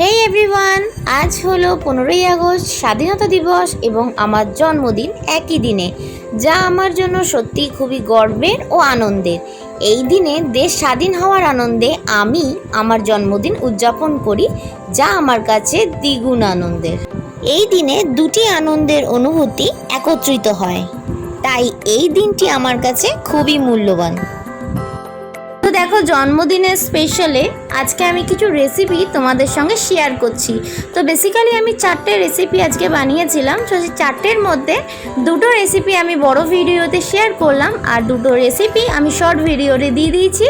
হেই everyone আজ হলো পনেরোই আগস্ট, স্বাধীনতা দিবস এবং আমার জন্মদিন একই দিনে, যা আমার জন্য সত্যি খুবই গর্বের ও আনন্দের। এই দিনে দেশ স্বাধীন হওয়ার আনন্দে আমি আমার জন্মদিন উদযাপন করি, যা আমার কাছে দ্বিগুণ আনন্দের। এই দিনে দুটি আনন্দের অনুভূতি একত্রিত হয়। তাই এই দিনটি আমার কাছে খুবই মূল্যবান। দেখো, জন্মদিনের স্পেশালে আজকে আমি কিছু রেসিপি তোমাদের সঙ্গে শেয়ার করছি। তো বেসিক্যালি আমি চারটে রেসিপি আজকে বানিয়েছিলাম। তো সেই চারটের মধ্যে দুটো রেসিপি আমি বড় ভিডিওতে শেয়ার করলাম আর দুটো রেসিপি আমি শর্ট ভিডিওতে দিয়ে দিয়েছি।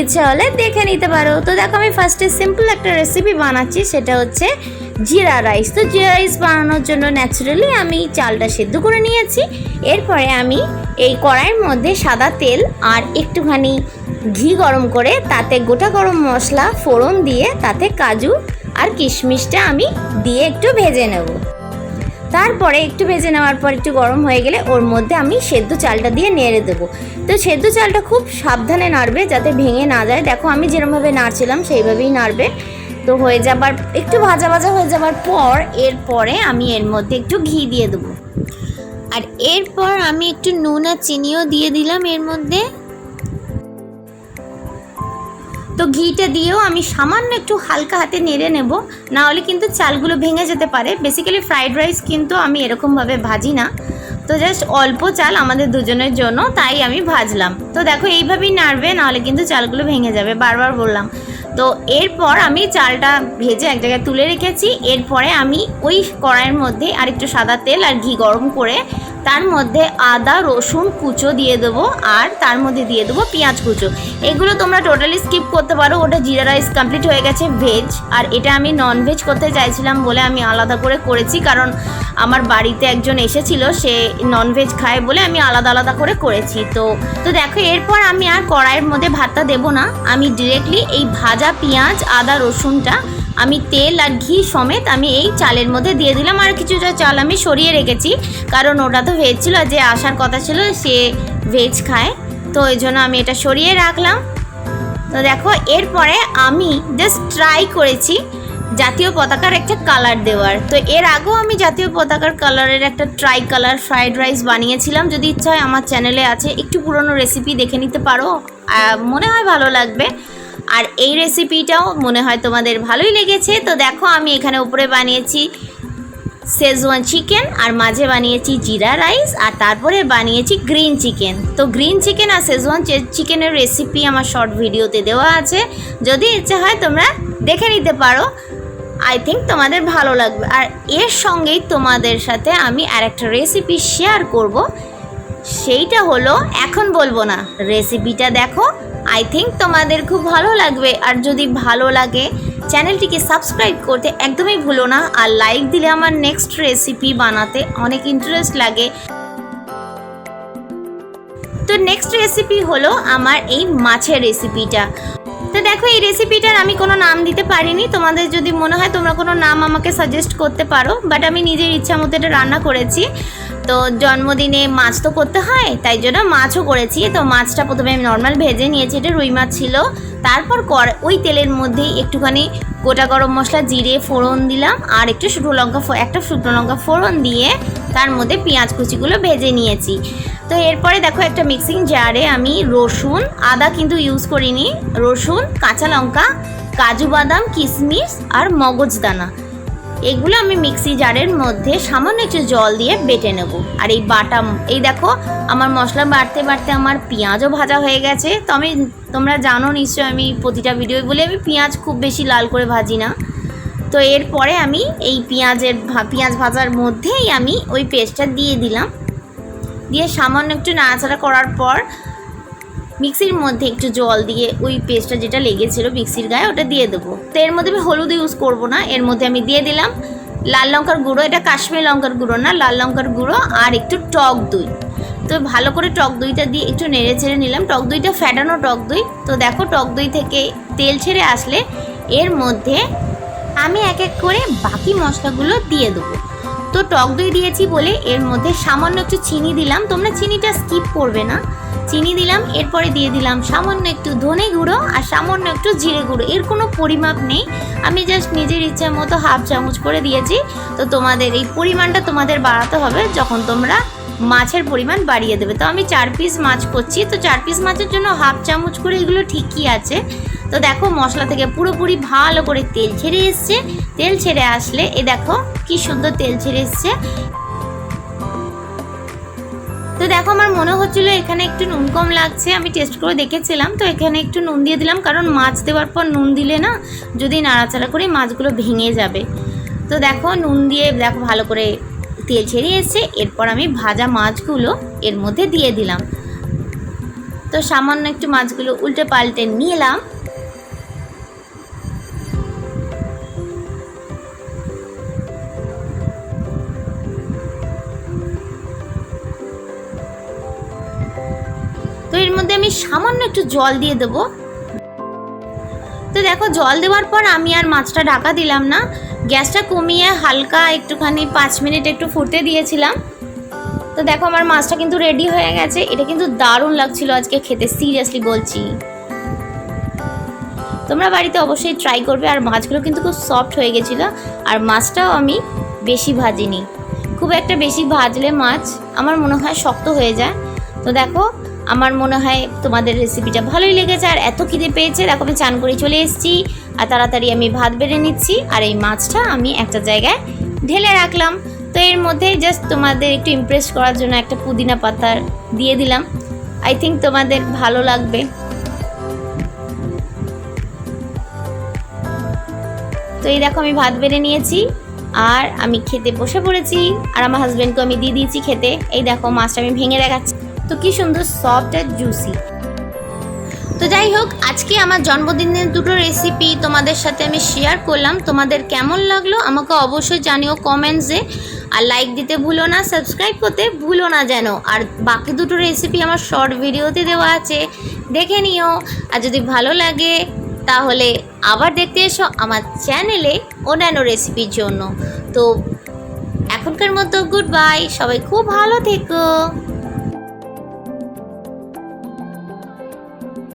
ইচ্ছা হলে দেখে নিতে পারো। তো দেখো, আমি ফার্স্টে সিম্পল একটা রেসিপি বানাচ্ছি, সেটা হচ্ছে জিরা রাইস। তো জিরা রাইস বানানোর জন্য ন্যাচারালি আমি চালটা সেদ্ধ করে নিয়েছি। এরপরে আমি এই কড়াইয়ের মধ্যে সাদা তেল আর একটুখানি ঘি গরম করে তাতে গোটা গরম মশলা, ফোড়ন দিয়ে তাতে কাজু আর কিশমিশটা আমি দিয়ে একটু ভেজে নেব। তারপরে একটু ভেজে নেওয়ার পর একটু গরম হয়ে গেলে ওর মধ্যে আমি সেদ্ধ চালটা দিয়ে নেড়ে দেবো। তো সেদ্ধ চালটা খুব সাবধানে নাড়বে যাতে ভেঙে না যায়। দেখো আমি যেরমভাবে নাড়ছিলাম সেইভাবেই নাড়বে। তো হয়ে যাবার, একটু ভাজা ভাজা হয়ে যাবার পর, এরপরে আমি এর মধ্যে একটু ঘি দিয়ে দেবো। আর এরপর আমি একটু নুন আর চিনিও দিয়ে দিলাম এর মধ্যে। তো ঘিটা দিয়েও আমি সামান্য একটু হালকা হাতে নেড়ে নেব, না হলে কিন্তু চালগুলো ভেঙে যেতে পারে। বেসিক্যালি ফ্রাইড রাইস কিন্তু আমি এরকমভাবে ভাজি না। তো জাস্ট অল্প চাল আমাদের দুজনের জন্য, তাই আমি ভাজলাম। তো দেখো এইভাবেই নাড়বে নাহলে কিন্তু চালগুলো ভেঙে যাবে। বারবার বললাম। তো এরপর আমি চালটা ভেজে এক জায়গায় তুলে রেখেছি। এরপরে আমি ওই কড়াইয়ের মধ্যে আর একটু সাদা তেল আর ঘি গরম করে তার মধ্যে আদা, রসুন কুচো দিয়ে দেবো আর তার মধ্যে দিয়ে দেবো পেঁয়াজ কুচো। এগুলো তোমরা টোটালি স্কিপ করতে পারো। ওটা জিরা রাইস কমপ্লিট হয়ে গেছে ভেজ আর এটা আমি নন ভেজ করতে চাইছিলাম বলে আমি আলাদা করে করেছি কারণ আমার বাড়িতে একজন এসেছিল, সে নন ভেজ খায় বলে আমি আলাদা আলাদা করে করেছি। তো তো দেখো, এরপর আমি আর কড়াইয়ের মধ্যে ভাতটা দেবো না। আমি ডিরেক্টলি এই ভাজা পেঁয়াজ, আদা, রসুনটা আমি তেল আর ঘি সমেত আমি এই চালের মধ্যে দিয়ে দিলাম। আর কিছুটা চাল আমি সরিয়ে রেখেছি। কারণ ওটা তো ভেজ ছিল, যে আসার কথা ছিল, সে ভেজ খায়। তো ওই জন্য আমি এটা সরিয়ে রাখলাম। তো দেখো, এরপরে আমি জাস্ট ট্রাই করেছি জাতীয় পতাকার একটা কালার দেওয়ার। তো এর আগেও আমি জাতীয় পতাকার কালারের একটা ট্রাই কালার ফ্রাইড রাইস বানিয়েছিলাম। যদি ইচ্ছা হয়, আমার চ্যানেলে আছে। একটু পুরনো রেসিপি দেখে নিতে পারো। মনে হয় ভালো লাগবে। আর এই রেসিপিটাও মনে হয় তোমাদের ভালোই লেগেছে। তো দেখো, আমি এখানে উপরে বানিয়েছি শেজওয়ান চিকেন আর মাঝে বানিয়েছি জিরা রাইস আর তারপরে বানিয়েছি গ্রিন চিকেন তো গ্রিন চিকেন আর শেজওয়ান চিকেনের রেসিপি আমার শর্ট ভিডিওতে দেওয়া আছে। যদি ইচ্ছা হয় তোমরা দেখে নিতে পারো। আই থিঙ্ক তোমাদের ভালো লাগবে। আর এর সঙ্গেই তোমাদের সাথে আমি আর একটা রেসিপি শেয়ার করব। সেইটা হলো, এখন বলব না রেসিপিটা দেখো। আই থিঙ্ক তোমাদের খুব ভালো লাগবে। আর যদি ভালো লাগে, চ্যানেলটিকে সাবস্ক্রাইব করতে একদমই ভুলো না। আর লাইক দিলে আমার নেক্সট রেসিপি বানাতে অনেক ইন্টারেস্ট লাগে। তো নেক্সট রেসিপি হলো আমার এই মাছের রেসিপিটা তো দেখো, এই রেসিপিটার আমি কোনো নাম দিতে পারিনি। তোমাদের যদি মনে হয় তোমরা কোনো নাম আমাকে সাজেস্ট করতে পারো। বাট আমি নিজের ইচ্ছা মতো এটা রান্না করেছি। তো জন্মদিনে মাছ তো করতে হয়, তাই জন্য মাছও করেছি। তো মাছটা প্রথমে আমি নর্মাল ভেজে নিয়েছি, এটা রুই মাছ ছিল। তারপর কর, ওই তেলের মধ্যেই একটুখানি গোটা গরম মশলা, জিরে, ফোড়ন দিলাম, আর একটু শুকনো লঙ্কা একটা শুকনো লঙ্কা ফোড়ন দিয়ে তার মধ্যে পেঁয়াজ কুচিগুলো ভেজে নিয়েছি। তো এরপরে দেখো একটা মিক্সিং জারে আমি রসুন, আদা কিন্তু ইউজ করিনি। রসুন, কাঁচা লঙ্কা, কাজু বাদাম কিশমিশ আর মগজদানা। এগুলো আমি মিক্সি জারের মধ্যে সামান্য একটু জল দিয়ে বেটে নেব। আর এই বাটা, এই দেখো, আমার মশলা বাড়তে বাড়তে আমার পেঁয়াজও ভাজা হয়ে গেছে। তো আমি, তোমরা জানো নিশ্চয়ই আমি প্রতিটা ভিডিও বলে, আমি পেঁয়াজ খুব বেশি লাল করে ভাজি না। তো এরপরে আমি এই পেঁয়াজের পেঁয়াজ ভাজার মধ্যেই আমি ওই পেস্টটা দিয়ে দিলাম। দিয়ে সামান্য একটু নাড়াচাড়া করার পর মিক্সির মধ্যে একটু জল দিয়ে ওই পেস্টটা যেটা লেগেছিল মিক্সির গায়ে, ওটা দিয়ে দেবো। তো এর মধ্যে আমি হলুদ ইউজ করব না, এর মধ্যে আমি দিয়ে দিলাম লাল লঙ্কার গুঁড়ো। এটা কাশ্মীর লঙ্কার গুঁড়ো না, লাল লঙ্কার গুঁড়ো আর একটু টক দই। তো ভালো করে টক দইটা দিয়ে একটু নেড়ে ছেড়ে নিলাম। টক দইটা ফ্যাটানো টক দই। তো দেখো টক দই থেকে তেল ছেড়ে আসলে এর মধ্যে আমি এক এক করে বাকি মশলাগুলো দিয়ে দেবো। তো টক দই দিয়েছি বলে এর মধ্যে সামান্য একটু চিনি দিলাম। তোমরা চিনিটা স্কিপ করবে না। চিনি দিলাম, এরপরে দিয়ে দিলাম সামান্য একটু ধনে গুঁড়ো আর সামান্য একটু জিরে গুঁড়ো। এর কোনো পরিমাপ নেই। আমি জাস্ট নিজের ইচ্ছা মতো হাফ চামচ করে দিয়েছি। তো তোমাদের এই পরিমাণটা তোমাদের বাড়াতে হবে যখন তোমরা মাছের পরিমাণ বাড়িয়ে দেবে। তো আমি চার পিস মাছ করছি। তো চার পিস মাছের জন্য হাফ চামচ করে এগুলো ঠিকই আছে। তো দেখো মশলা থেকে পুরোপুরি ভালো করে তেল ছেড়ে এসছে। তেল ছেড়ে আসলে, এ দেখো কি সুন্দর তেল ছেড়ে এসছে। দেখো, আমার মনে হচ্ছিল এখানে একটু নুন কম লাগছে। আমি টেস্ট করে দেখেছিলাম, তো এখানে একটু নুন দিয়ে দিলাম, কারণ মাছ দেওয়ার পর নুন দিলে না, যদি নাড়াচাড়া করি মাছগুলো ভেঙে যাবে। তো দেখো, নুন দিয়ে দেখো, ভালো করে তেল ছেড়ে এসছে। এরপর আমি ভাজা মাছগুলো এর মধ্যে দিয়ে দিলাম। তো সামান্য একটু মাছগুলো উল্টে পাল্টে নিলাম। আমি সামান্য একটু জল দিয়ে দেবো। তো দেখো, জল দেওয়ার পর আমি আর মাছটা ঢাকা দিলাম না। গ্যাসটা কমিয়ে হালকা একটুখানি পাঁচ মিনিট একটু ফুটতে দিয়েছিলাম। তো দেখো, আমার মাছটা কিন্তু রেডি হয়ে গেছে। এটা কিন্তু দারুণ লাগছিল আজকে খেতে সিরিয়াসলি বলছি। তোমরা বাড়িতে অবশ্যই ট্রাই করবে। আর মাছগুলো কিন্তু খুব সফট হয়ে গেছিল। আর মাছটাও আমি বেশি ভাজিনি। খুব একটা বেশি ভাজলে মাছ আমার মনে হয় শক্ত হয়ে যায়। তো দেখো আমার মনে হয় তোমাদের রেসিপিটা ভালোই লেগেছে, আর এত খিদে পেয়েছে। দেখো, আমি চান করে চলে এসেছি, আর তাড়াতাড়ি আমি ভাত বেড়ে নিচ্ছি, আর এই মাছটা আমি একটা জায়গায় ঢেলে রাখলাম। তো এর মধ্যে জাস্ট তোমাদের একটু ইমপ্রেস করার জন্য একটা পুদিনা পাতা দিয়ে দিলাম। আই থিঙ্ক তোমাদের ভালো লাগবে। তো এই দেখো, আমি ভাত বেড়ে নিয়েছি, আর আমি খেতে বসে পড়েছি, আর আমার হাজব্যান্ডকে আমি দিয়ে দিয়েছি খেতে। এই দেখো, মাছটা আমি ভেঙে দেখাচ্ছি। তো কি সুন্দর সফট আর জুসি তো যাই হোক, আজকে আমার জন্মদিনের দুটো রেসিপি তোমাদের সাথে আমি শেয়ার করলাম। তোমাদের কেমন লাগল আমাকে অবশ্যই জানিও কমেন্টসে আর লাইক দিতে ভুলো না সাবস্ক্রাইব করতে ভুলো না যেন। আর বাকি দুটো রেসিপি আমার শর্ট ভিডিওতে দেওয়া আছে, দেখে নিও। আর যদি ভালো লাগে, তাহলে আবার দেখতে এসো আমার চ্যানেলে অন্যান্য রেসিপির জন্য। তো এখনকার মতো গুড বাই সবাই খুব ভালো থেকো।